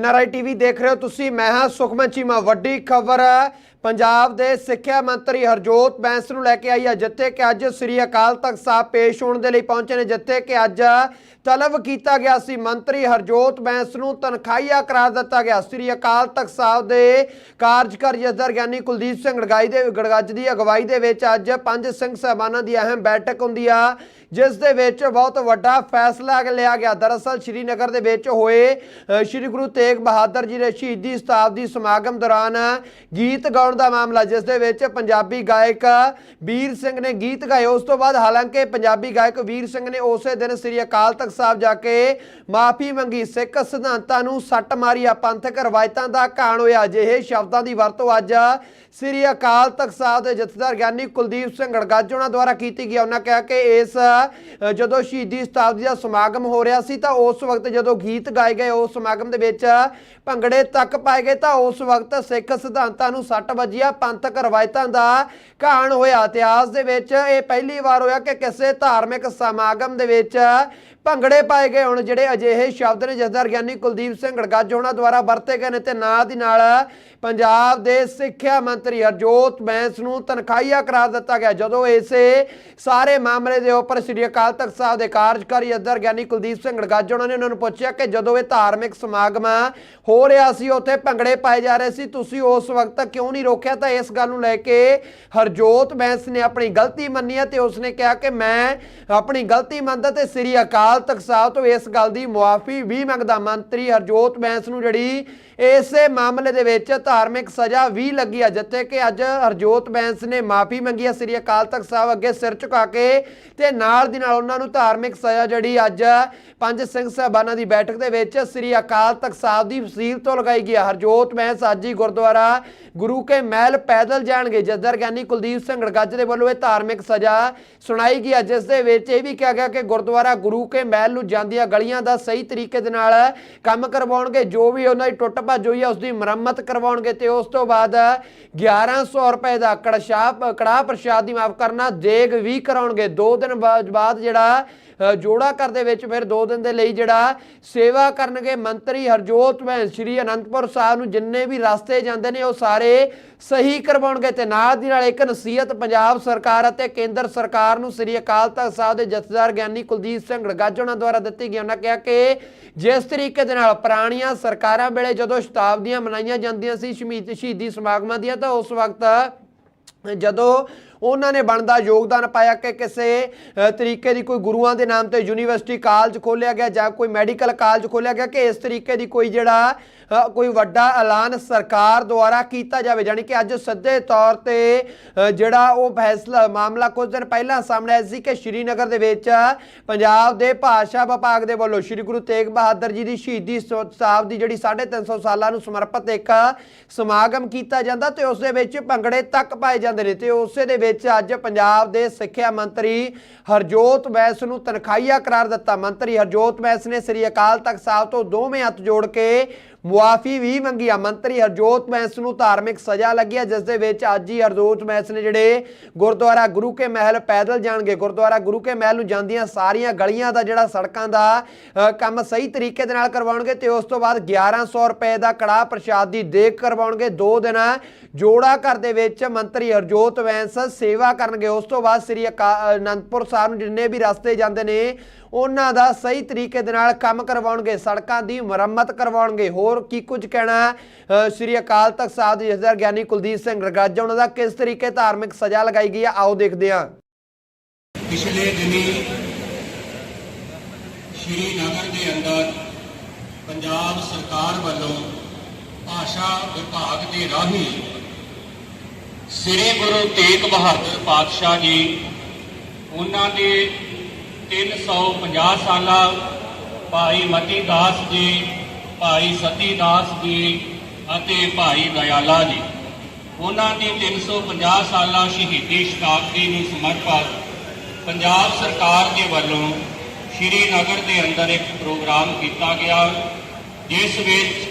NRI TV ਦੇਖ ਰਹੇ ਹੋ ਤੁਸੀਂ। ਮੈਂ ਹਾਂ ਸੁਖਮਨ ਚੀਮਾ। ਵੱਡੀ ਖਬਰ ਪੰਜਾਬ ਦੇ ਸਿੱਖਿਆ ਮੰਤਰੀ ਹਰਜੋਤ ਬੈਂਸ ਨੂੰ ਲੈ ਕੇ ਆਈ ਹੈ ਜਿੱਥੇ ਕਿ ਅੱਜ ਸ੍ਰੀ ਅਕਾਲ ਤਖਤ ਸਾਹਿਬ ਪੇਸ਼ ਹੋਣ ਦੇ ਲਈ ਪਹੁੰਚੇ ਨੇ, ਜਿੱਥੇ ਕਿ ਅੱਜ ਤਲਬ ਕੀਤਾ ਗਿਆ ਸੀ। ਮੰਤਰੀ ਹਰਜੋਤ ਬੈਂਸ ਨੂੰ ਤਨਖਾਹੀਆ ਕਰਾਰ ਦਿੱਤਾ ਗਿਆ। ਸ੍ਰੀ ਅਕਾਲ ਤਖਤ ਸਾਹਿਬ ਦੇ ਕਾਰਜਕਾਰੀ ਜਥੇਦਾਰ ਗਿਆਨੀ ਕੁਲਦੀਪ ਸਿੰਘ ਗੜਗਾਈ ਦੇ ਗੜਗੱਜ ਦੀ ਅਗਵਾਈ ਦੇ ਵਿੱਚ ਅੱਜ ਪੰਜ ਸਿੰਘ ਸਾਹਿਬਾਨਾਂ ਦੀ ਅਹਿਮ ਬੈਠਕ ਹੁੰਦੀ ਆ। ਜਿਸ ਦੇ ਵਿੱਚ ਬਹੁਤ ਵੱਡਾ ਫੈਸਲਾ ਲਿਆ ਗਿਆ। ਦਰਅਸਲ ਸ਼੍ਰੀਨਗਰ ਦੇ ਵਿੱਚ ਹੋਏ ਸ਼੍ਰੀ ਗੁਰੂ ਤੇਗ ਬਹਾਦਰ ਜੀ ਦੇ ਸ਼ਹੀਦੀ ਸ਼ਤਾਬਦੀ ਸਮਾਗਮ ਦੌਰਾਨ ਗੀਤ ਗਾਉਣ ਦਾ ਮਾਮਲਾ, ਜਿਸ ਦੇ ਵਿੱਚ ਪੰਜਾਬੀ ਗਾਇਕ ਵੀਰ ਸਿੰਘ ਨੇ ਗੀਤ ਗਾਏ। ਉਸ ਤੋਂ ਬਾਅਦ ਹਾਲਾਂਕਿ ਪੰਜਾਬੀ ਗਾਇਕ ਵੀਰ ਸਿੰਘ ਨੇ ਉਸੇ ਦਿਨ ਸ੍ਰੀ ਅਕਾਲ ਤਖਤ ਸਾਹਿਬ ਜਾ ਕੇ ਮਾਫੀ ਮੰਗੀ। ਸਿੱਖ ਸਿਧਾਂਤਾਂ ਨੂੰ ਸੱਟ ਮਾਰੀ। ਆ ਪੰਥਕ ਰਵਾਇਤਾਂ ਦਾ ਘਾਣ ਹੋਇਆ। ਅਜਿਹੇ ਸ਼ਬਦਾਂ ਦੀ ਵਰਤੋਂ ਅੱਜ ਸ੍ਰੀ ਅਕਾਲ ਤਖਤ ਸਾਹਿਬ ਦੇ ਜਥੇਦਾਰ ਗਿਆਨੀ ਕੁਲਦੀਪ ਸਿੰਘ ਗੜਗਾਜ ਉਹਨਾਂ ਦੁਆਰਾ ਕੀਤੀ ਗਈ। ਉਹਨਾਂ ਕਿਹਾ ਕਿ ਇਸ ਅ, ਜਦੋਂ ਸ਼ਹੀਦੀ ਸ਼ਤਾਬਦੀ ਦਾ ਸਮਾਗਮ ਹੋ ਰਿਹਾ ਸੀ ਤਾਂ ਉਸ ਵਕਤ ਜਦੋਂ ਗੀਤ ਗਾਏ ਗਏ ਉਸ ਸਮਾਗਮ ਦੇ ਵਿੱਚ ਭੰਗੜੇ ਤੱਕ ਪਾਏ ਗਏ ਤਾਂ ਉਸ ਵਕਤ ਸਿੱਖ ਸਿਧਾਂਤਾਂ ਨੂੰ ਸੱਟ ਵੱਜਿਆ ਪੰਥਕ ਰਵਾਇਤਾਂ ਦਾ ਘਾਣ ਹੋਇਆ। ਇਤਿਹਾਸ ਦੇ ਵਿੱਚ ਇਹ ਪਹਿਲੀ ਵਾਰ ਹੋਇਆ ਕਿ ਕਿਸੇ ਧਾਰਮਿਕ ਸਮਾਗਮ ਦੇ ਵਿੱਚ ਭੰਗੜੇ ਪਾਏ ਗਏ ਹੁਣ ਜਿਹੜੇ ਅਜਿਹੇ ਸ਼ਬਦ ਨੇ ਜਥੇਦਾਰ ਗਿਆਨੀ ਕੁਲਦੀਪ ਸਿੰਘ ਗੜਗੱਜ ਹੋਣਾ ਦੁਆਰਾ ਵਰਤੇ ਗਏ ਨੇ ਤੇ ਨਾਲ ਦੀ ਨਾਲ ਪੰਜਾਬ ਦੇ ਸਿੱਖਿਆ ਮੰਤਰੀ ਹਰਜੋਤ ਬੈਂਸ ਨੂੰ ਤਨਖਾਹੀਆ ਕਰਾਰ ਦਿੱਤਾ ਗਿਆ। ਜਦੋਂ ਇਸੇ ਸਾਰੇ ਮਾਮਲੇ ਦੇ ਉੱਪਰ ਸ੍ਰੀ ਅਕਾਲ ਤਖਤ ਸਾਹਿਬ ਦੇ ਕਾਰਜਕਾਰੀ ਜਥੇਦਾਰ ਗਿਆਨੀ ਕੁਲਦੀਪ ਸਿੰਘ ਗੜਗੱਜ ਉਹਨਾਂ ਨੇ ਉਹਨਾਂ ਨੂੰ ਪੁੱਛਿਆ ਕਿ ਜਦੋਂ ਇਹ ਧਾਰਮਿਕ ਸਮਾਗਮ ਹੋ ਰਿਹਾ ਸੀ, ਉੱਥੇ ਭੰਗੜੇ ਪਾਏ ਜਾ ਰਹੇ ਸੀ, ਤੁਸੀਂ ਉਸ ਵਕਤ ਕਿਉਂ ਨਹੀਂ ਰੋਕਿਆ? ਤਾਂ ਇਸ ਗੱਲ ਨੂੰ ਲੈ ਕੇ ਹਰਜੋਤ ਬੈਂਸ ਨੇ ਆਪਣੀ ਗਲਤੀ ਮੰਨੀ ਹੈ ਤੇ ਉਸਨੇ ਕਿਹਾ ਕਿ ਮੈਂ ਆਪਣੀ ਗਲਤੀ ਮੰਨਦਾ ਤੇ ਸ੍ਰੀ ਅਕਾਲ ਤਖਤ ਸਾਹਿਬ ਤੋਂ ਇਸ ਗੱਲ ਦੀ ਮੁਆਫੀ ਵੀ ਮੰਗਦਾ ਮੰਤਰੀ ਹਰਜੋਤ ਬੈਂਸ ਨੂੰ ਜਿਹੜੀ ਇਸੇ ਮਾਮਲੇ ਦੇ ਵਿੱਚ ਧਾਰਮਿਕ ਸਜ਼ਾ ਵੀ ਲੱਗੀ ਹੈ ਜਿੱਥੇ ਕਿ ਅੱਜ ਹਰਜੋਤ ਬੈਂਸ ਨੇ ਮਾਫੀ ਮੰਗੀ ਹੈ ਸ੍ਰੀ ਅਕਾਲ ਤਖਤ ਸਾਹਿਬ ਅੱਗੇ ਸਿਰ ਝੁਕਾ ਕੇ ਤੇ ਨਾਲ ਦੀ ਨਾਲ ਉਹਨਾਂ ਨੂੰ ਧਾਰਮਿਕ ਸਜ਼ਾ ਜਿਹੜੀ ਅੱਜ ਪੰਜ ਸਿੰਘ ਸਾਹਿਬਾਨਾਂ ਦੀ ਬੈਠਕ ਦੇ ਵਿੱਚ ਸ੍ਰੀ ਅਕਾਲ ਤਖਤ ਸਾਹਿਬ ਦੀ ਫਸੀਲ ਤੋਂ ਲਗਾਈ ਗਈ ਹਰਜੋਤ ਬੈਂਸ ਅੱਜ ਹੀ ਗੁਰਦੁਆਰਾ ਗੁਰੂ ਕੇ ਮਹਿਲ ਪੈਦਲ ਜਾਣਗੇ ਜਦਰ ਗਿਆਨੀ ਕੁਲਦੀਪ ਸਿੰਘ ਗੜਗੱਜ ਦੇ ਵੱਲੋਂ ਇਹ ਧਾਰਮਿਕ ਸਜ਼ਾ ਸੁਣਾਈ ਗਈ ਹੈ ਜਿਸ ਦੇ ਵਿੱਚ ਇਹ ਵੀ ਕਿਹਾ ਗਿਆ ਕਿ ਗੁਰਦੁਆਰਾ ਗੁਰੂ ਕੇ ਮਹਿਲ ਨੂੰ ਜਾਂਦੀਆਂ ਗਲੀਆਂ ਦਾ ਸਹੀ ਤਰੀਕੇ ਦੇ ਨਾਲ ਕੰਮ ਕਰਵਾਉਣਗੇ, ਜੋ ਵੀ ਉਹਨਾਂ ਦੀ ਟੁੱਟ ਭੱਜ ਹੋਈ ਹੈ ਉਸ ਦੀ ਮੁਰੰਮਤ ਕਰਵਾਉਣਗੇ ਤੇ ਉਸ ਤੋਂ ਬਾਅਦ 1100 ਰੁਪਏ ਦਾ ਕੜਸ਼ਾ ਕੜਾ ਪ੍ਰਸ਼ਾਦ ਦੀ ਮਾਫ ਕਰਨਾ, ਦੇਗ ਵੀ ਕਰਾਉਣਗੇ। 2 ਦਿਨ ਬਾਅਦ ਜਿਹੜਾ ਜੋੜਾ ਘਰ ਦੇ ਵਿੱਚ ਫਿਰ 2 ਦਿਨ ਦੇ ਲਈ ਜਿਹੜਾ ਸੇਵਾ ਕਰਨਗੇ ਮੰਤਰੀ ਹਰਜੋਤ ਮੈਂ ਸ਼੍ਰੀ ਅਨੰਦਪੁਰ ਸਾਹਿਬ ਨੂੰ ਜਿੰਨੇ ਵੀ ਰਸਤੇ ਜਾਂਦੇ ਨੇ ਉਹ ਸਾਰੇ ਸਹੀ ਕਰਵਾਉਣਗੇ ਤੇ ਨਾਲ ਦੀ ਨਾਲ ਇੱਕ ਨਸੀਹਤ ਪੰਜਾਬ ਸਰਕਾਰ ਅਤੇ ਕੇਂਦਰ ਸਰਕਾਰ ਨੂੰ ਸ੍ਰੀ ਅਕਾਲ ਤਖਤ ਸਾਹਿਬ ਦੇ ਜਥੇਦਾਰ ਗਿਆਨੀ ਕੁਲਦੀਪ ਸਿੰਘ ਗੜਗੱਜ ਉਹਨਾਂ ਦੁਆਰਾ ਦਿੱਤੀ ਗਈ, ਉਹਨਾਂ ਕਿਹਾ ਕਿ ਜਿਸ ਤਰੀਕੇ ਦੇ ਨਾਲ ਪੁਰਾਣੀਆਂ ਸਰਕਾਰਾਂ ਵੇਲੇ ਜਦੋਂ ਸ਼ਤਾਬਦੀਆਂ ਮਨਾਈਆਂ ਜਾਂਦੀਆਂ ਸੀ ਸ਼ਹੀਦ ਸ਼ਹੀਦੀ ਸਮਾਗਮਾਂ ਦੀਆਂ, ਤਾਂ ਉਸ ਵਕਤ ਜਦੋਂ ਉਹਨਾਂ ਨੇ ਬਣਦਾ ਯੋਗਦਾਨ ਪਾਇਆ ਕਿ ਕਿਸੇ ਤਰੀਕੇ ਦੀ ਕੋਈ ਗੁਰੂਆਂ ਦੇ ਨਾਮ ਤੇ ਯੂਨੀਵਰਸਿਟੀ ਕਾਲਜ ਖੋਲਿਆ ਗਿਆ ਜਾਂ ਕੋਈ ਮੈਡੀਕਲ ਕਾਲਜ ਖੋਲਿਆ ਗਿਆ ਕਿ ਇਸ ਤਰੀਕੇ ਦੀ ਕੋਈ ਜਿਹੜਾ ਕੋਈ ਵੱਡਾ ਐਲਾਨ ਸਰਕਾਰ ਦੁਆਰਾ ਕੀਤਾ ਜਾਵੇ, ਜਾਣੀ ਕਿ ਅੱਜ ਸਿੱਧੇ ਤੌਰ ਤੇ ਜਿਹੜਾ ਉਹ ਫੈਸਲਾ, ਮਾਮਲਾ ਕੁਝ ਦਿਨ ਪਹਿਲਾਂ ਸਾਹਮਣੇ ਆਇਆ ਸੀ ਕਿ ਸ਼੍ਰੀਨਗਰ ਦੇ ਵਿੱਚ ਪੰਜਾਬ ਦੇ ਭਾਸ਼ਾ ਵਿਭਾਗ ਦੇ ਵੱਲੋਂ ਸ਼੍ਰੀ ਗੁਰੂ ਤੇਗ ਬਹਾਦਰ ਜੀ ਦੀ ਸ਼ਹੀਦੀ ਸਾਹਿਬ ਦੀ ਜਿਹੜੀ 350 ਸਾਲਾਂ ਨੂੰ ਸਮਰਪਿਤ ਇੱਕ ਸਮਾਗਮ ਕੀਤਾ ਜਾਂਦਾ ਤੇ ਉਸ ਦੇ ਵਿੱਚ ਭੰਗੜੇ ਤੱਕ ਪਾਏ ਜਾਂਦੇ ਨੇ ਤੇ ਉਸੇ ਦੇ ਵਿੱਚ ਅੱਜ ਪੰਜਾਬ ਦੇ ਸਿੱਖਿਆ ਮੰਤਰੀ ਹਰਜੋਤ ਬੈਂਸ ਨੂੰ ਤਨਖਾਹੀਆ ਕਰਾਰ ਦਿੱਤਾ। ਮੰਤਰੀ ਹਰਜੋਤ ਬੈਂਸ ਨੇ ਸ੍ਰੀ ਅਕਾਲ ਤਖਤ ਸਾਹਿਬ ਤੋਂ ਦੋਵੇਂ ਹੱਥ ਜੋੜ ਕੇ ਮੁਆਫੀ ਵੀ ਮੰਗੀ ਆ। ਮੰਤਰੀ ਹਰਜੋਤ ਬੈਂਸ ਨੂੰ ਧਾਰਮਿਕ ਸਜ਼ਾ ਲੱਗੀ ਆ, ਜਿਸ ਦੇ ਵਿੱਚ ਅੱਜ ਹੀ ਹਰਜੋਤ ਬੈਂਸ ਨੇ ਜਿਹੜੇ ਗੁਰਦੁਆਰਾ ਗੁਰੂ ਕੇ ਮਹਿਲ ਪੈਦਲ ਜਾਣਗੇ। ਗੁਰਦੁਆਰਾ ਗੁਰੂ ਕੇ ਮਹਿਲ ਨੂੰ ਜਾਂਦੀਆਂ ਸਾਰੀਆਂ ਗਲੀਆਂ ਦਾ ਜਿਹੜਾ ਸੜਕਾਂ ਦਾ ਕੰਮ ਸਹੀ ਤਰੀਕੇ ਦੇ ਨਾਲ ਕਰਵਾਉਣਗੇ ਤੇ ਉਸ ਤੋਂ ਬਾਅਦ 1100 ਰੁਪਏ ਦਾ ਕੜਾਹ ਪ੍ਰਸ਼ਾਦ ਦੀ ਦੇਖ ਕਰਵਾਉਣਗੇ। ਦੋ ਦਿਨ ਜੋੜਾ ਘਰ ਦੇ ਵਿੱਚ ਮੰਤਰੀ ਹਰਜੋਤ ਬੈਂਸ ਸੇਵਾ ਕਰਨਗੇ। ਉਸ ਤੋਂ ਬਾਅਦ ਸ੍ਰੀ ਅਕਾ- ਅਨੰਦਪੁਰ ਸਾਹਿਬ ਨੂੰ ਜਿੰਨੇ ਵੀ ਰਸਤੇ ਜਾਂਦੇ ਨੇ ਉਹਨਾਂ ਦਾ ਸਹੀ ਤਰੀਕੇ ਦੇ ਨਾਲ ਕੰਮ ਕਰਵਾਉਣਗੇ, ਸੜਕਾਂ ਦੀ ਮੁਰੰਮਤ ਕਰਵਾਉਣਗੇ। ਹੋਰ ਕੀ ਕੁਝ ਕਹਿਣਾ ਸ੍ਰੀ ਅਕਾਲ ਤਖਤ ਸਾਹਿਬ ਦੇ ਜਥੇਦਾਰ ਗਿਆਨੀ ਕੁਲਦੀਪ ਸਿੰਘ ਗੜਗੱਜ ਉਹਨਾਂ ਦਾ ਕਿਸ ਤਰੀਕੇ ਧਾਰਮਿਕ ਸਜ਼ਾ ਲਗਾਈ ਗਈ ਹੈ? ਆਓ ਦੇਖਦੇ ਹਾਂ। ਪਿਛਲੇ ਦਿਨੀ ਸ਼੍ਰੀ ਨਗਰ ਦੇ ਅੰਦਰ ਪੰਜਾਬ ਸਰਕਾਰ ਵੱਲੋਂ ਭਾਸ਼ਾ ਵਿਭਾਗ ਦੇ ਰਾਹੀਂ ਸ੍ਰੀ ਗੁਰੂ ਤੇਗ ਬਹਾਦਰ ਪਾਤਸ਼ਾਹ ਜੀ, ਉਹਨਾਂ ਦੇ 350 ਸਾਲਾ ਭਾਈ ਮਤੀ ਦਾਸ ਜੀ, ਭਾਈ ਸਤੀ ਦਾਸ ਜੀ ਅਤੇ ਭਾਈ ਦਇਆਲਾ ਜੀ। ਉਹਨਾਂ ਦੀ 350 ਸਾਲਾ ਸ਼ਹੀਦੀ ਸ਼ਤਾਬਦੀ ਨੂੰ ਸਮਰਪਿਤ ਪੰਜਾਬ ਸਰਕਾਰ ਦੇ ਵੱਲੋਂ ਸ਼੍ਰੀ ਨਗਰ ਦੇ ਅੰਦਰ ਇੱਕ ਪ੍ਰੋਗਰਾਮ ਕੀਤਾ ਗਿਆ, ਜਿਸ ਵਿੱਚ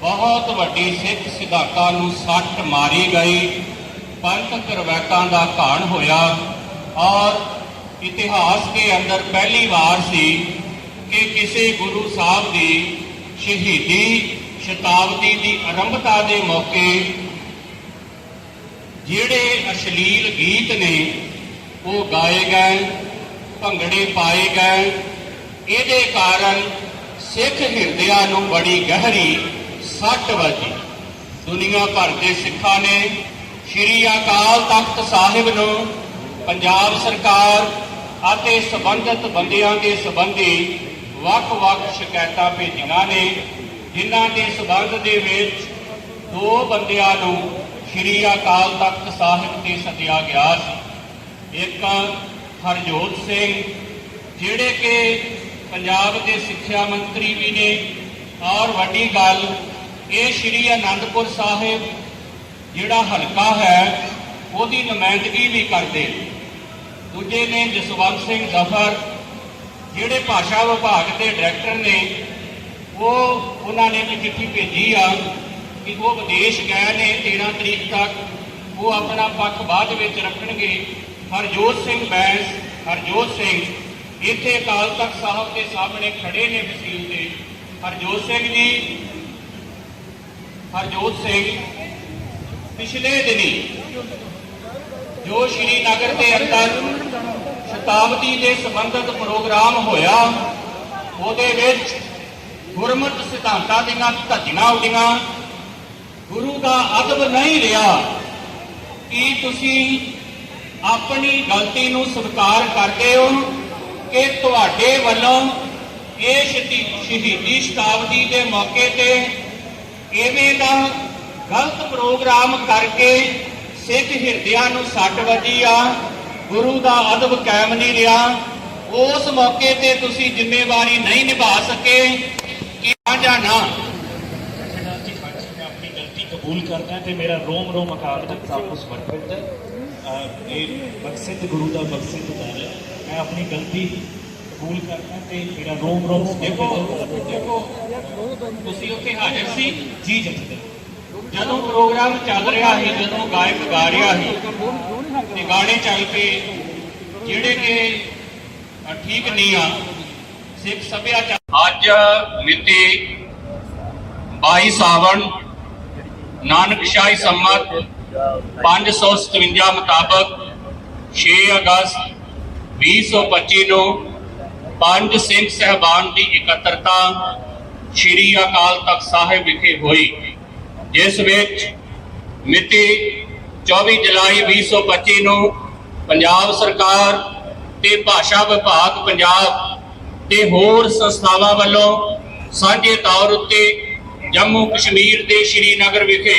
ਬਹੁਤ ਵੱਡੀ ਸਿੱਖ ਸਿਧਾਂਤਾਂ ਨੂੰ ਸੱਟ ਮਾਰੀ ਗਈ, ਪੰਥਕ ਰਵਾਇਤਾਂ ਦਾ ਘਾਣ ਹੋਇਆ ਔਰ ਇਤਿਹਾਸ ਦੇ ਅੰਦਰ ਪਹਿਲੀ ਵਾਰ ਸੀ ਕਿ ਕਿਸੇ ਗੁਰੂ ਸਾਹਿਬ ਦੀ ਸ਼ਹੀਦੀ ਸ਼ਤਾਬਦੀ ਦੀ ਆਰੰਭਤਾ ਦੇ ਮੌਕੇ ਜਿਹੜੇ ਅਸ਼ਲੀਲ ਗੀਤ ਨੇ, ਉਹ ਗਾਏ ਗਏ, ਭੰਗੜੇ ਪਾਏ ਗਏ। ਇਹਦੇ ਕਾਰਨ ਸਿੱਖ ਹਿਰਦਿਆਂ ਨੂੰ ਬੜੀ ਗਹਿਰੀ ਸੱਟ ਵੱਜੀ। ਦੁਨੀਆ ਭਰ ਦੇ ਸਿੱਖਾਂ ਨੇ ਸ਼੍ਰੀ ਅਕਾਲ ਤਖਤ ਸਾਹਿਬ ਨੂੰ ਪੰਜਾਬ ਸਰਕਾਰ ਅਤੇ ਸਬੰਧਤ ਬੰਦਿਆਂ ਦੇ ਸੰਬੰਧੀ ਵੱਖ-ਵੱਖ ਸ਼ਿਕਾਇਤਾਂ ਭੇਜੀਆਂ ਨੇ, ਜਿਨ੍ਹਾਂ ਦੇ ਸਬੰਧ ਦੇ ਵਿੱਚ ਦੋ ਬੰਦਿਆਂ ਨੂੰ ਸ਼੍ਰੀ ਅਕਾਲ ਤਖਤ ਸਾਹਿਬ ਤੇ ਸੱਦਿਆ ਗਿਆ ਸੀ ਇੱਕ ਹਰਜੋਤ ਸਿੰਘ, ਜਿਹੜੇ ਕਿ ਪੰਜਾਬ ਦੇ ਸਿੱਖਿਆ ਮੰਤਰੀ ਵੀ ਨੇ, ਔਰ ਵੱਡੀ ਗੱਲ, ਇਹ ਸ਼੍ਰੀ ਅਨੰਦਪੁਰ ਸਾਹਿਬ, ਜਿਹੜਾ ਹਲਕਾ ਹੈ, ਉਹਦੀ ਨੁਮਾਇੰਦਗੀ ਵੀ ਕਰਦੇ ਨੇ। ਦੂਜੇ ਨੇ ਜਸਵੰਤ ਸਿੰਘ ਜ਼ਫਰ, ਜਿਹੜੇ ਭਾਸ਼ਾ ਵਿਭਾਗ ਦੇ ਡਾਇਰੈਕਟਰ ਨੇ, ਉਹ ਉਹਨਾਂ ਨੇ ਇੱਕ ਚਿੱਠੀ ਭੇਜੀ ਆ ਕਿ ਉਹ ਵਿਦੇਸ਼ ਗਏ ਨੇ 13 ਤਰੀਕ ਤੱਕ। ਉਹ ਆਪਣਾ ਪੱਖ ਬਾਅਦ ਵਿੱਚ ਰੱਖਣਗੇ। ਹਰਜੋਤ ਸਿੰਘ ਬੈਂਸ, ਹਰਜੋਤ ਸਿੰਘ, ਇੱਥੇ ਅਕਾਲ ਤਖਤ ਸਾਹਿਬ ਦੇ ਸਾਹਮਣੇ ਖੜੇ ਨੇ ਵਸੀਲ ਤੇ ਹਰਜੋਤ ਸਿੰਘ ਜੀ, ਹਰਜੋਤ ਸਿੰਘ, ਪਿਛਲੇ ਦਿਨੀ ਜੋ ਸ਼੍ਰੀ ਨਗਰ ਦੇ ਅੰਦਰ ਸ਼ਤਾਬਦੀ ਦੇ ਸੰਬੰਧਿਤ ਪ੍ਰੋਗਰਾਮ ਹੋਇਆ, ਉਹਦੇ ਵਿੱਚ ਗੁਰਮਤਿ ਸਿਧਾਂਤਾਂ ਦੀਆਂ ਧੱਜੀਆਂ ਉੱਡੀਆਂ। ਗੁਰੂ ਦਾ ਅਦਬ ਨਹੀਂ ਰਿਹਾ ਕੀ ਤੁਸੀਂ ਆਪਣੀ ਗਲਤੀ ਨੂੰ ਸਵੀਕਾਰ ਕਰਦੇ ਹੋ ਕਿ ਤੁਹਾਡੇ ਵੱਲੋਂ ਇਹ ਸ਼ਹੀਦੀ ਸ਼ਹੀਦੀ ਸ਼ਤਾਬਦੀ ਦੇ ਮੌਕੇ ਤੇ ਐਵੇਂ ਦਾ ਗਲਤ ਪ੍ਰੋਗਰਾਮ ਕਰਕੇ ਸਿੱਖ ਹਿਰਦਿਆਂ ਨੂੰ ਸੱਟ ਵੱਜੀ ਆ ਗੁਰੂ ਦਾ ਅਦਬ ਕਾਇਮ ਨਹੀਂ ਰਿਹਾ। ਉਸ ਮੌਕੇ ਤੇ ਤੁਸੀਂ ਜ਼ਿੰਮੇਵਾਰੀ ਨਹੀਂ ਨਿਭਾ ਸਕੇ ਕਿ ਜਾਂ ਨਾ? ਮੈਂ ਆਪਣੀ ਗਲਤੀ ਕਬੂਲ ਕਰਦਾ ਤੇ ਮੇਰਾ ਰੋਮ ਰੋਮ ਅਕਾਲ ਤਖਤ ਸਾਹਿਬ ਨੂੰ ਸਮਰਪਿਤ ਹੈ ਅਹ ਇਹ ਮਕਸਦ ਗੁਰੂ ਦਾ ਮਕਸਦ ਦਰ ਹੈ। ਮੈਂ ਆਪਣੀ ਗਲਤੀ ਕਬੂਲ ਕਰਦਾ ਤੇ ਮੇਰਾ ਰੋਮ ਰੋਮ ਦੇਖੋ ਦੇਖੋ ਤੁਸੀਂ ਉੱਥੇ ਹਾਜ਼ਰ ਸੀ। ਜੀ ਜਥੇਦਾਰ ਜਦੋਂ ਪ੍ਰੋਗਰਾਮ ਚੱਲ ਰਿਹਾ ਸੀ, ਜਦੋਂ ਗਾਇਕ ਗਾ ਰਿਹਾ ਸੀ, ਤੇ ਗਾਣੇ ਚੱਲ ਪਏ, ਜਿਹੜੇ ਕਿ ਠੀਕ ਨਹੀਂ ਆ ਸਿੱਖ ਸੱਭਿਆਚਾਰ ਅੱਜ ਮਿਤੀ 22 ਸਾਵਣ, ਨਾਨਕ ਸ਼ਾਹੀ ਸੰਮਤ 557 ਮੁਤਾਬਕ 6 ਅਗਸਤ 2025 ਨੂੰ ਪੰਜ ਸਿੰਘ ਸਹਿਬਾਨ ਦੀ ਇਕੱਤਰਤਾ ਸ੍ਰੀ ਅਕਾਲ ਤਖਤ ਸਾਹਿਬ ਵਿਖੇ ਹੋਈ। ਜਿਸ ਵਿੱਚ ਮਿਤੀ 24 ਜੁਲਾਈ 2025 ਨੂੰ ਪੰਜਾਬ ਸਰਕਾਰ ਤੇ ਭਾਸ਼ਾ ਵਿਭਾਗ ਪੰਜਾਬ ਤੇ ਹੋਰ ਸੰਸਥਾਵਾਂ ਵੱਲੋਂ ਸਾਂਝੇ ਤੌਰ ਉੱਤੇ ਜੰਮੂ ਕਸ਼ਮੀਰ ਦੇ ਸ਼੍ਰੀਨਗਰ ਵਿਖੇ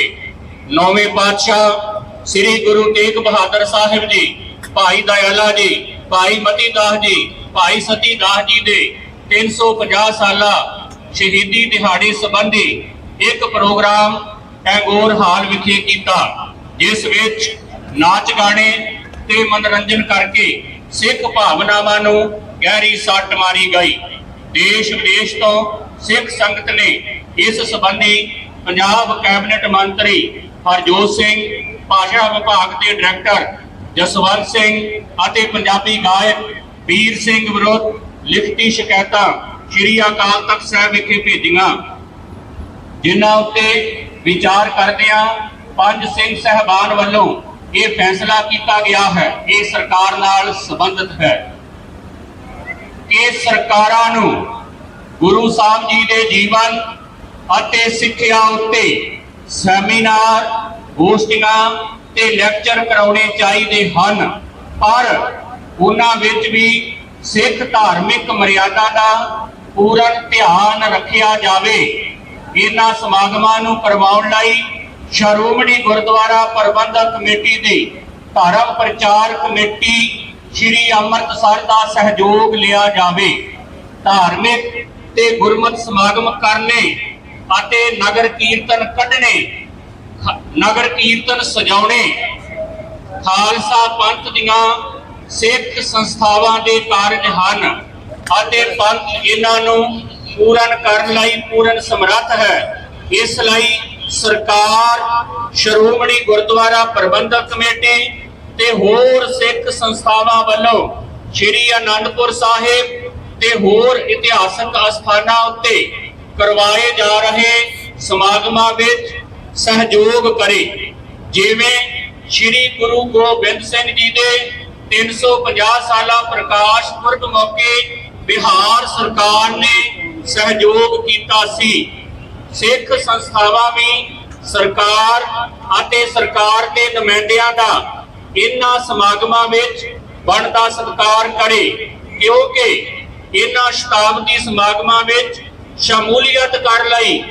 ਨੌਵੇਂ ਪਾਤਸ਼ਾਹ ਸ੍ਰੀ ਗੁਰੂ ਤੇਗ ਬਹਾਦਰ ਸਾਹਿਬ ਜੀ, ਭਾਈ ਦਇਆਲਾ ਜੀ, ਭਾਈ ਮਤੀ ਦਾਸ ਜੀ, ਭਾਈ ਸਤੀ ਦਾਸ ਜੀ ਦੇ 350 ਸਾਲਾ ਸ਼ਹੀਦੀ ਦਿਹਾੜੇ ਸੰਬੰਧੀ ਇੱਕ ਪ੍ਰੋਗਰਾਮ ਟੈਗੋਰ ਹਾਲ ਵਿਖੇ ਕੀਤਾ, ਜਿਸ ਵਿੱਚ ਨਾਚ ਗਾਣੇ ਤੇ ਮਨੋਰੰਜਨ ਕਰਕੇ ਸਿੱਖ ਭਾਵਨਾਵਾਂ ਨੂੰ ਗਹਿਰੀ ਸੱਟ ਮਾਰੀ ਗਈ। ਦੇਸ਼ ਵਿਦੇਸ਼ ਤੋਂ ਸਿੱਖ ਸੰਗਤ ਨੇ ਇਸ ਸੰਬੰਧੀ ਪੰਜਾਬ ਕੈਬਨਿਟ ਮੰਤਰੀ ਹਰਜੋਤ ਸਿੰਘ, ਭਾਸ਼ਾ ਵਿਭਾਗ ਦੇ ਡਾਇਰੈਕਟਰ ਜਸਵੰਤ ਸਿੰਘ ਅਤੇ ਪੰਜਾਬੀ ਗਾਇਕ ਵੀਰ ਸਿੰਘ ਵਿਰੁੱਧ ਲਿਖਤੀ ਸ਼ਿਕਾਇਤਾਂ ਸ਼੍ਰੀ ਅਕਾਲ ਤਖਤ ਸਾਹਿਬ ਵਿਖੇ ਭੇਜੀਆਂ। ਜਿਨ੍ਹਾਂ ਉੱਤੇ ਵਿਚਾਰ ਕਰਦਿਆਂ ਪੰਜ ਸਿੰਘ ਸਹਿਬਾਨ ਵੱਲੋਂ ਇਹ ਫੈਸਲਾ ਕੀਤਾ ਗਿਆ ਹੈ, ਇਹ ਸਰਕਾਰ ਨਾਲ ਸੰਬੰਧਿਤ ਹੈ। ਕਿ ਸਰਕਾਰਾਂ ਨੂੰ ਗੁਰੂ ਸਾਹਿਬ ਜੀ ਦੇ ਜੀਵਨ ਅਤੇ ਸਿੱਖਿਆ ਉੱਤੇ ਸੈਮੀਨਾਰ ਗੋਸ਼ਟੀਆਂ ਤੇ ਲੈਕਚਰ ਕਰਾਉਣੇ ਚਾਹੀਦੇ ਹਨ। ਪਰ ਉਹਨਾਂ ਵਿੱਚ ਵੀ ਸਿੱਖ ਧਾਰਮਿਕ ਮਰਿਆਦਾ ਦਾ ਪੂਰਨ ਧਿਆਨ ਰੱਖਿਆ ਜਾਵੇ। ਇਹਨਾਂ ਸਮਾਗਮਾਂ ਨੂੰ ਕਰਵਾਉਣ ਲਈ ਸ਼੍ਰੋਮਣੀ ਗੁਰਦੁਆਰਾ ਪ੍ਰਬੰਧਕ ਕਮੇਟੀ ਦੀ ਧਰਮ ਪ੍ਰਚਾਰ ਕਮੇਟੀ ਸ਼੍ਰੀ ਅੰਮ੍ਰਿਤਸਰ ਦਾ ਸਹਿਯੋਗ ਲਿਆ ਜਾਵੇ। ਧਾਰਮਿਕ ਤੇ ਗੁਰਮਤ ਸਮਾਗਮ ਕਰਨੇ ਅਤੇ ਨਗਰ ਕੀਰਤਨ ਕੱਢਣੇ ਨਗਰ ਕੀਰਤਨ ਸਜਾਉਣੇ, ਖਾਲਸਾ ਪੰਥ ਦੀਆਂ ਸਿੱਖ ਸੰਸਥਾਵਾਂ ਦੇ ਕਾਰਜ ਹਨ ਅਤੇ ਪੰਥ ਇਹਨਾਂ ਨੂੰ ਪੂਰਨ ਕਰਨ ਲਈ ਪੂਰਨ ਸਮਰੱਥ ਹੈ। ਇਸ ਲਈ ਸਰਕਾਰ, ਸ਼੍ਰੋਮਣੀ ਗੁਰਦੁਆਰਾ ਪ੍ਰਬੰਧਕ ਕਮੇਟੀ ਤੇ ਹੋਰ ਸਿੱਖ ਸੰਸਥਾਵਾਂ ਵੱਲੋਂ ਸ੍ਰੀ ਅਨੰਦਪੁਰ ਸਾਹਿਬ ਤੇ ਹੋਰ ਇਤਿਹਾਸਕ ਅਸਥਾਨਾਂ ਉੱਤੇ ਕਰਵਾਏ ਜਾ ਰਹੇ ਸਮਾਗਮਾਂ ਵਿੱਚ ਸਹਿਯੋਗ ਕਰੇ। ਜਿਵੇਂ ਸ੍ਰੀ ਗੁਰੂ ਗੋਬਿੰਦ ਸਿੰਘ ਜੀ ਦੇ 350 ਸਾਲਾ ਪ੍ਰਕਾਸ਼ ਪੁਰਬ ਮੌਕੇ ਬਿਹਾਰ ਸਰਕਾਰ ਨੇ ਸਹਿਯੋਗ ਕੀਤਾ ਸੀ। ਸਿੱਖ ਸੰਸਥਾਵਾਂ ਵੀ ਸਰਕਾਰ ਅਤੇ ਸਰਕਾਰ ਦੇ ਨੁਮਾਇੰਦਿਆਂ ਦਾ ਇਨ੍ਹਾਂ ਸਮਾਗਮਾਂ ਵਿੱਚ ਬਣਦਾ ਸਤਿਕਾਰ ਕਰੇ, ਕਿਉਂਕਿ ਇਨ੍ਹਾਂ ਸ਼ਤਾਬਦੀ ਸਮਾਗਮਾਂ ਵਿੱਚ ਸ਼ਮੂਲੀਅਤ ਕਰ ਲਈ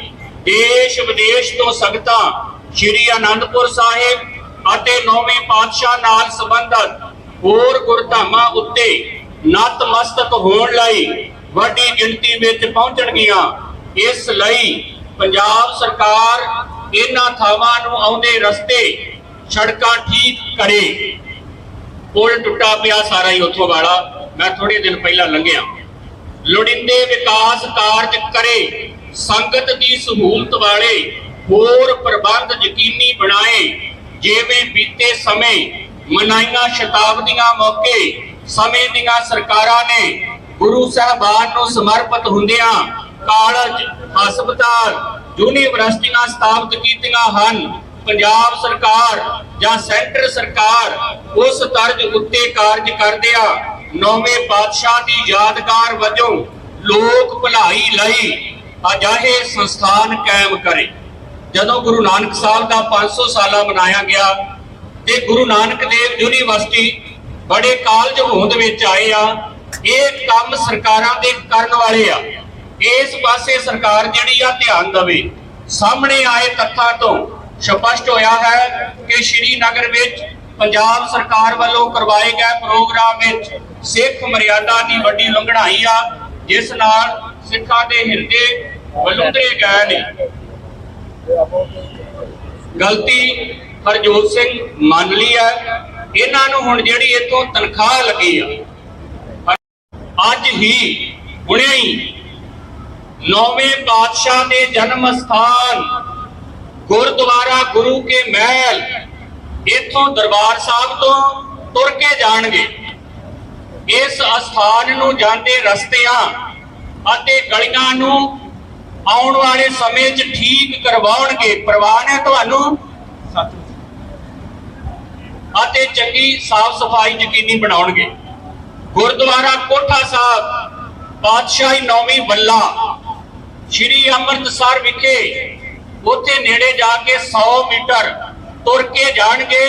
ਦੇਸ਼ ਵਿਦੇਸ਼ ਤੋਂ ਸੰਗਤਾਂ ਸ੍ਰੀ ਅਨੰਦਪੁਰ ਸਾਹਿਬ ਅਤੇ ਨੌਵੇਂ ਪਾਤਸ਼ਾਹ ਨਾਲ ਸੰਬੰਧਤ ਹੋਰ ਗੁਰਧਾਮਾਂ ਉੱਤੇ ਨਤਮਸਤਕ ਹੋਣ ਲਈ ਵੱਡੀ ਗਿਣਤੀ ਵਿੱਚ ਪਹੁੰਚਣਗੀਆਂ। ਇਸ ਲਈ ਪੰਜਾਬ ਸਰਕਾਰ ਇਹਨਾਂ ਥਾਵਾਂ ਨੂੰ ਆਉਂਦੇ ਰਸਤੇ ਸੜਕਾਂ ਠੀਕ ਕਰੇ। ਪੁਲ ਟੁੱਟਾ ਪਿਆ ਸਾਰਾ ਹੀ ਉੱਥੋਂ ਵਾਲਾ। ਮੈਂ ਥੋੜੇ ਦਿਨ ਪਹਿਲਾਂ ਲੰਘਿਆ। ਲੋੜੀਂਦੇ ਵਿਕਾਸ ਕਾਰਜ ਕਰੇ। ਸੰਗਤ ਦੀ ਸਹੂਲਤ ਵਾਲੇ ਹੋਰ ਪ੍ਰਬੰਧ ਯਕੀਨੀ ਬਣਾਏ। ਜਿਵੇਂ ਬੀਤੇ ਸਮੇਂ ਮਨਾਈਆਂ ਸ਼ਤਾਬਦੀਆਂ ਮੌਕੇ ਸਮੇਂ ਦੀਆਂ ਸਰਕਾਰਾਂ ਨੇ ਗੁਰੂ ਸਾਹਿਬਾਨ ਨੂੰ ਸਮਰਪਿਤ ਹੁੰਦਿਆਂ ਕਾਲਜ, ਹਸਪਤਾਲ, ਯੂਨੀਵਰਸਿਟੀਆਂ ਸਥਾਪਿਤ ਕੀਤੀਆਂ ਹਨ। ਪੰਜਾਬ ਸਰਕਾਰ ਜਾਂ ਸੈਂਟਰ ਸਰਕਾਰ ਉਸ ਤਰਜ਼ ਉੱਤੇ ਕਾਰਜ ਕਰਦਿਆਂ ਨੌਵੇਂ ਪਾਤਸ਼ਾਹ ਦੀ ਯਾਦਗਾਰ ਵਜੋਂ ਲੋਕ ਭਲਾਈ ਲਈ ਅਜਾਹੇ ਸੰਸਥਾਨ ਕਾਇਮ ਕਰੇ। ਜਦੋਂ ਗੁਰੂ ਨਾਨਕ ਸਾਹਿਬ ਦਾ 500 ਸਾਲਾ ਮਨਾਇਆ ਗਿਆ ਤੇ ਗੁਰੂ ਨਾਨਕ ਦੇਵ ਯੂਨੀਵਰਸਿਟੀ ਬੜੇ ਕਾਲਜ ਹੋਂਦ ਵਿੱਚ ਆਏ ਆ ਇਹ ਕੰਮ ਸਰਕਾਰਾਂ ਦੇ ਕਰਨ ਵਾਲੇ ਆ। ਇਸ ਪਾਸੇ ਸਰਕਾਰ ਜਿਹੜੀ ਆ ਧਿਆਨ ਦੇਵੇ। ਸਾਹਮਣੇ ਆਏ ਤੱਥਾਂ ਤੋਂ ਸਪਸ਼ਟ ਹੋਇਆ ਹੈ ਕਿ ਸ਼੍ਰੀਨਗਰ ਵਿੱਚ ਪੰਜਾਬ ਸਰਕਾਰ ਵੱਲੋਂ ਕਰਵਾਏ ਗਏ ਪ੍ਰੋਗਰਾਮ ਵਿੱਚ ਸਿੱਖ ਮਰਿਆਦਾ ਦੀ ਵੱਡੀ ਲੰਘਣਾਈ ਆ, ਜਿਸ ਨਾਲ ਸਿੱਖਾਂ ਦੇ ਹਿਰਦੇ ਬਲੁੰਦਰੇ ਗਏ ਨੇ। ਗਲਤੀ ਹਰਜੋਤ ਸਿੰਘ ਮੰਨ ਲਈ ਹੈ। ਇਹਨਾਂ ਨੂੰ ਹੁਣ ਜਿਹੜੀ ਇਥੋਂ ਤਨਖਾਹ ਲੱਗੀ ਆ ਅੱਜ ਹੀ ਹੁਣੇ ਹੀ ਨੌਵੇਂ ਪਾਤਸ਼ਾਹ ਦੇ ਜਨਮ ਸਥਾਨ ਗੁਰਦੁਆਰਾ ਗੁਰੂ ਕੇ ਮਹਿਲ ਇਥੋਂ ਦਰਬਾਰ ਸਾਹਿਬ ਤੋਂ ਤੁਰ ਕੇ ਜਾਣਗੇ। ਇਸ ਅਸਥਾਨ ਨੂੰ ਜਾਂਦੇ ਰਸਤਿਆਂ ਅਤੇ ਗਲੀਆਂ ਨੂੰ ਆਉਣ ਵਾਲੇ ਸਮੇਂ 'ਚ ਠੀਕ ਕਰਵਾਉਣਗੇ। ਪ੍ਰਵਾਨ ਹੈ ਤੁਹਾਨੂੰ। ਅਤੇ ਚੰਗੀ ਸਾਫ਼ ਸਫ਼ਾਈ ਯਕੀਨੀ ਬਣਾਉਣਗੇ। ਗੁਰਦੁਆਰਾ ਕੋਠਾ ਸਾਹਿਬ ਪਾਤਸ਼ਾਹੀ ਨੌਵੀਂ ਬੱਲਾ, ਸ਼੍ਰੀ ਅੰਮ੍ਰਿਤਸਰ ਵਿਖੇ ਉੱਥੇ ਨੇੜੇ ਜਾ ਕੇ 100 ਮੀਟਰ ਤੁਰ ਕੇ ਜਾਣਗੇ,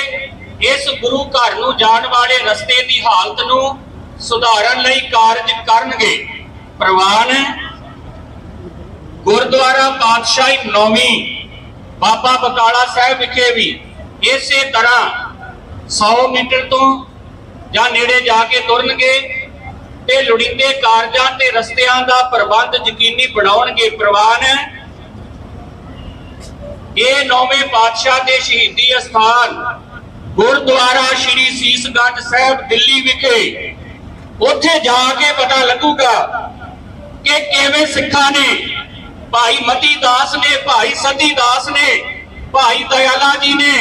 ਇਸ ਗੁਰੂ ਘਰ ਨੂੰ ਜਾਣ ਵਾਲੇ ਰਸਤੇ ਦੀ ਹਾਲਤ ਨੂੰ ਸੁਧਾਰਨ ਲਈ ਕਾਰਜ ਕਰਨਗੇ। ਪ੍ਰਵਾਨ, ਗੁਰਦੁਆਰਾ ਪਾਤਸ਼ਾਹੀ ਨੌਵੀਂ, ਬਾਬਾ ਬਕਾਲਾ ਸਾਹਿਬ ਵਿਖੇ ਵੀ ਇਸੇ ਤਰ੍ਹਾਂ 100 ਮੀਟਰ ਤੋਂ ਜਾਂ ਨੇੜੇ ਜਾ ਕੇ ਤੁਰਨਗੇ ਤੇ ਲੋੜੀਂਦੇ ਕਾਰਜਾਂ ਤੇ ਰਸਤਿਆਂ ਦਾ ਪ੍ਰਬੰਧ ਯਕੀਨੀ ਬਣਾਉਣਗੇ ਪ੍ਰਵਾਨ। ਇਹ ਨੌਵੇਂ ਪਾਤਸ਼ਾਹ ਦੇ ਸ਼ਹੀਦੀ ਅਸਥਾਨ ਗੁਰਦੁਆਰਾ ਸ਼੍ਰੀ ਸੀਸਗੰਜ ਸਾਹਿਬ, ਦਿੱਲੀ ਵਿਖੇ। ਉੱਥੇ ਜਾ ਕੇ ਪਤਾ ਲੱਗੂਗਾ ਕਿ ਕਿਵੇਂ ਸਿੱਖਾਂ ਨੇ, ਭਾਈ ਮਤੀ ਦਾਸ ਨੇ, ਭਾਈ ਸਤੀ ਦਾਸ ਨੇ, ਭਾਈ ਦਇਆਲਾ ਜੀ ਨੇ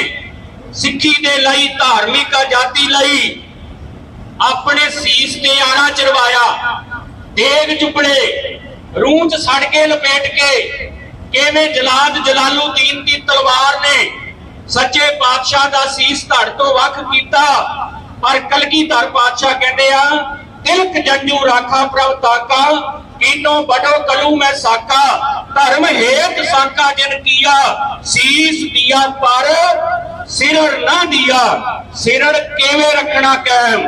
ਸਿੱਖੀ ਦੇ ਲਈ, ਧਾਰਮਿਕ ਆਜ਼ਾਦੀ ਲਈ ਆਪਣੇ ਸੀਸ ਤੇ ਆਣਾ ਚਰਵਾਇਆ। ਦੇਗ ਚੁਪੜੇ ਰੂਹ ਚ ਸੜ ਕੇ ਲਪੇਟ ਕੇ, ਕਿਵੇਂ ਜਲਾਦ ਜਲਾਲੂਦੀਨ ਦੀ ਤਲਵਾਰ ਨੇ, ਸੱਚੇ ਪਾਤਸ਼ਾਹ ਦਾ ਸੀਸ ਧੜ ਤੋਂ ਵੱਖ ਕੀਤਾ। ਪਰ ਕਲਗੀਧਰ ਪਾਤਸ਼ਾਹ ਕਹਿੰਦੇ ਆ, ਤਿਲਕ ਜੰਜੂ ਰਾਖਾ ਪ੍ਰਭ ਤਾਕਾ, ਕੀਨੋ ਬੜੋ ਕਲੂ ਮੈਂ ਸਾਕਾ, ਧਰਮ ਹੇਤ ਸਾਕਾ ਜਿਨ ਕੀਆ, ਸੀਸ ਦਿਆ ਪਰ ਸਿਰੜ ਨਾ ਦਿਆ, ਸਿਰੜ ਕਿਵੇਂ ਰੱਖਣਾ ਕਾਇਮ